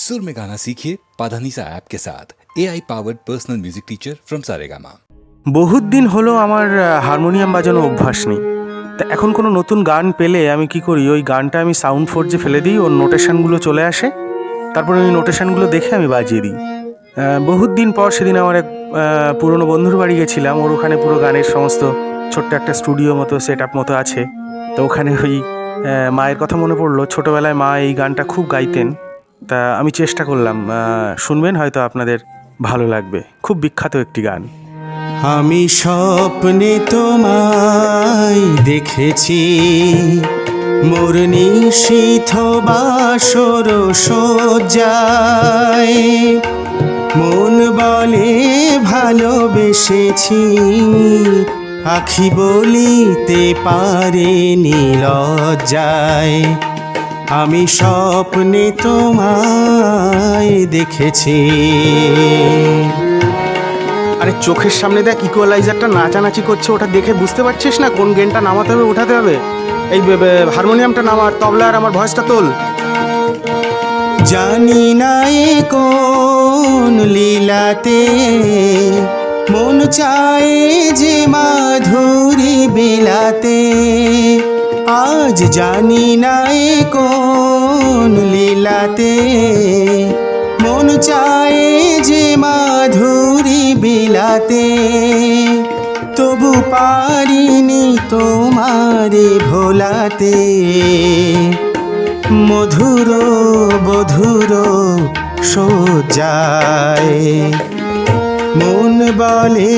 सुर में गाना सीखिए पाधानीसा ऐप के साथ A I powered personal music teacher from Saregama বহুত দিন হলো আমার আহ, হারমোনিয়াম বাজানো অভ্যাস নেই তা এখন কোনো নতুন গান পেলে আমি কি করি ওই গানটা আমি সাউন্ড ফোর্জে ফেলে দিই ওর নোটেশনগুলো চলে আসে তারপরে ওই নোটেশনগুলো দেখে আমি বাজিয়ে দিই আহ, বহুত দিন পর সেদিন আমার এক আহ, পুরনো বন্ধুর বাড়ি গেছিলাম ওর ওখানে পুরো গানের সমস্ত ছোট্ট একটা স্টুডিও মতো সেট আপ মতো আছে তো ওখানে ওই আহ, মায়ের কথা মনে পড়লো ছোটোবেলায় মা এই গানটা খুব গাইতেন তা আমি চেষ্টা করলাম শুনবেন হয়তো আপনাদের ভালো লাগবে। খুব বিখ্যাত একটি গান। আমি স্বপ্নে তোমায় দেখেছি, মোর নিশীথ বাসর সজ্জায়। মন বলে ভালোবেসেছি আখি বলিতে পারে লজ্জায়। আমি স্বপ্নে তোমায় দেখেছি। আরে চোখের সামনে দেখ ইকুয়ালাইজারটা নাচানাচি করছে ওটা দেখে বুঝতে পারছিস না কোন গেনটা নামাতে হবে উঠাতে হবে? এই হারমোনিয়ামটা নামার তবলা আর আমার ভয়েসটা তোল। জানি না এ কোন লীলাতে মন চায় যে মাধুরী বিলাতে। আজ জানি না এ কোন লীলাতে। মন চায় যে মাধুরী বিলাতে। তবু পারিনি তোমারে ভোলাতে। মধুর, বধুর সজ্জায় মন বলে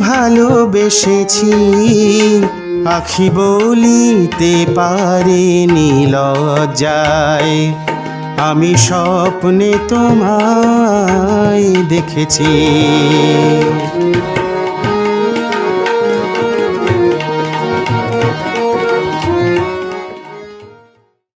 ভালোবেসেছি। আখি বলিতে পারে লজ্জায় আমি স্বপ্নে তোমায় দেখেছি।